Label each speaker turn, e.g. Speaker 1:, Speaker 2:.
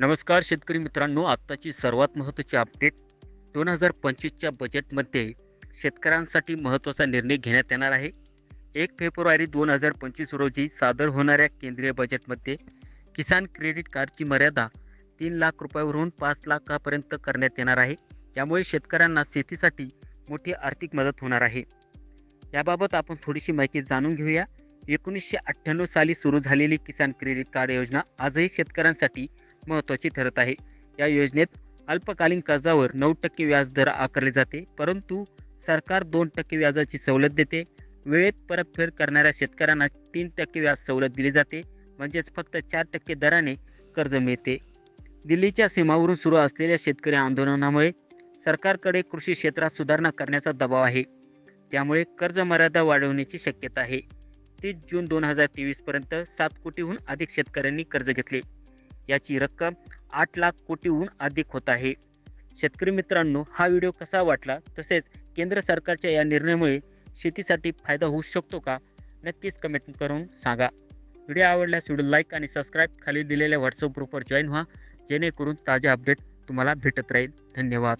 Speaker 1: नमस्कार शेतकरी मित्रांनो आत्ताची सर्वात महत्त्वाची अपडेट दोन हजार पंचवीसच्या बजेटमध्ये शेतकऱ्यांसाठी महत्त्वाचा निर्णय घेण्यात येणार आहे. एक फेब्रुवारी दोन हजार पंचवीस रोजी सादर होणाऱ्या केंद्रीय बजेटमध्ये किसान क्रेडिट कार्डची मर्यादा तीन लाख रुपयावरून पाच लाखापर्यंत करण्यात येणार आहे. त्यामुळे शेतकऱ्यांना शेतीसाठी मोठी आर्थिक मदत होणार आहे. याबाबत आपण थोडीशी माहिती जाणून घेऊया. एकोणीसशे अठ्ठ्याण्णव साली सुरू झालेली किसान क्रेडिट कार्ड योजना आजही शेतकऱ्यांसाठी महत्त्वाची ठरत आहे. या योजनेत अल्पकालीन कर्जावर नऊ टक्के व्याजदर आकारले जाते परंतु सरकार दोन टक्के व्याजाची सवलत देते. वेळेत परतफेड करणाऱ्या शेतकऱ्यांना तीन टक्के व्याज सवलत दिली जाते म्हणजेच फक्त चार टक्के दराने कर्ज मिळते. दिल्लीच्या सीमावरून सुरू असलेल्या शेतकरी आंदोलनामुळे सरकारकडे कृषी क्षेत्रात सुधारणा करण्याचा दबाव आहे. त्यामुळे कर्ज मर्यादा वाढवण्याची शक्यता आहे. तीस जून दोन हजार तेवीसपर्यंत सात कोटीहून अधिक शेतकऱ्यांनी कर्ज घेतले. याची रक्कम आठ लाख कोटीहून अधिक होत आहे. शेतकरी मित्रांनो हा व्हिडिओ कसा वाटला? तसेच केंद्र सरकारच्या या निर्णयामुळे शेतीसाठी फायदा होऊ शकतो का? नक्कीच कमेंट करून सांगा. व्हिडिओ आवडल्यास व्हिडिओ लाईक आणि सबस्क्राईब खाली दिलेल्या व्हॉट्सअप ग्रुपवर जॉईन व्हा जेणेकरून ताजे अपडेट तुम्हाला भेटत राहील. धन्यवाद.